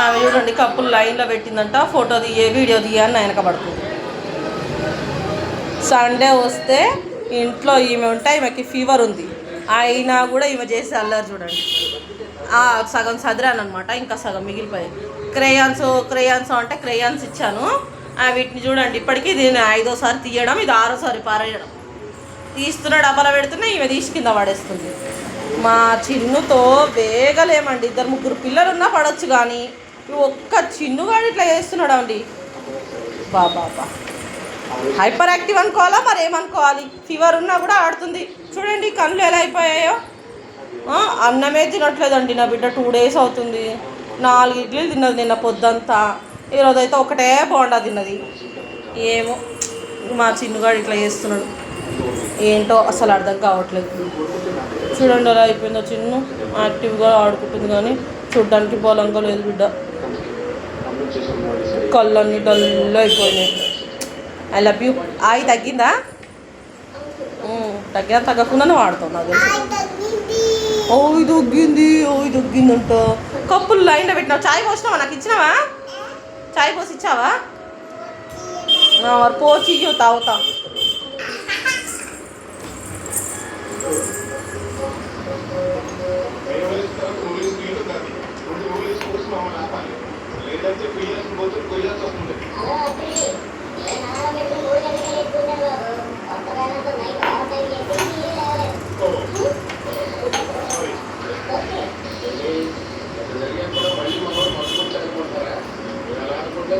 ఆమె చూడండి కప్పులు లైన్లో పెట్టిందంట. ఫోటో తీయ వీడియో తీయ అని వెనక పడుతుంది. సండే వస్తే ఇంట్లో ఈమె ఉంటే ఈమెకి ఫీవర్ ఉంది. అయినా కూడా ఈమె చేసే అల్లరి చూడండి. సగం చదిరాను అనమాట ఇంకా సగం మిగిలిపోయాయి. క్రేయాన్స్ క్రేయాన్స్ అంటే క్రేయాన్స్ ఇచ్చాను. వీటిని చూడండి. ఇప్పటికీ దీన్ని ఐదోసారి తీయడం ఇది ఆరోసారి పారేయడం. తీస్తున్న డబ్బాలో పెడుతున్నా ఈమె తీసి కింద పడేస్తుంది. మా చిన్నుతో వేగలేమండి. ఇద్దరు ముగ్గురు పిల్లలు ఉన్నా పడవచ్చు కానీ ఒక్క చిన్నుగాడు ఇట్లా చేస్తున్నాడు అండి బాబా హైపర్ యాక్టివ్ అనుకోవాలా? మరి ఏమనుకోవాలి? ఫీవర్ ఉన్నా కూడా ఆడుతుంది. చూడండి కళ్ళు ఎలా అయిపోయాయో. అన్నమే తినట్లేదండి నా బిడ్డ. టూ డేస్ అవుతుంది. నాలుగు ఇడ్లీలు తిన్నది నిన్న పొద్దంతా. ఈరోజు అయితే ఒకటే బోండా తిన్నది. ఏమో మా చిన్నుగాడు ఇట్లా చేస్తున్నాడు. ఏంటో అసలు అర్థం కావట్లేదు. చూడండి ఎలా అయిపోయిందో చిన్ను. యాక్టివ్గా ఆడుకుంటుంది కానీ చూడడానికి బలంగా లేదు బిడ్డ. కళ్ళన్నీ డల్ అయిపోయినాయి. ఐ లవ్ యూ ఆయి తగ్గిందా? తగ్గినా తగ్గకుండానే వాడుతాం నాకు తెలుసు. ఓ ఇది ఒగ్గింది ఓ ఇది ఒగ్గిందంట కప్పులు లైన్లో పెట్టినావు. చాయ్ పోసినావా? నాకు ఇచ్చినావా? చాయ్ పోసి ఇచ్చావా? మరి పోచి ఇయ్యో తాగుతా. లేదంటే పిల్లలు పోతే కొయ్యాల్సి వస్తుంది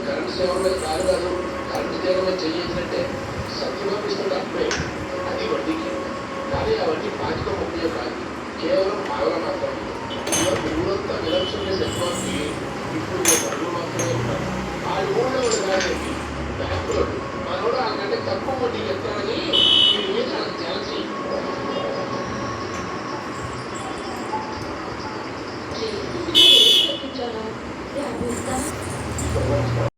కరెంట్ సేవ మీద కాదు కాదు కరెంట్ తీగ మీద చేయించినట్టే అనిపిస్తుంది అప్పుడే అది వడ్డీకి కానీ ఆ వడ్డీ పాతిక ముప్పై కాదు కేవలం పాలన మాత్రం ఊరంతా నిరంశం చేసే ఇప్పుడు ఈ మాత్రమే ఉంటారు ఆ ఊళ్ళో కాదండి బ్యాంకులో మనోడు వాళ్ళకంటే తక్కువ వడ్డీ ఎత్తారని వీడి మీద వాళ్ళకి జలసి చేయించాను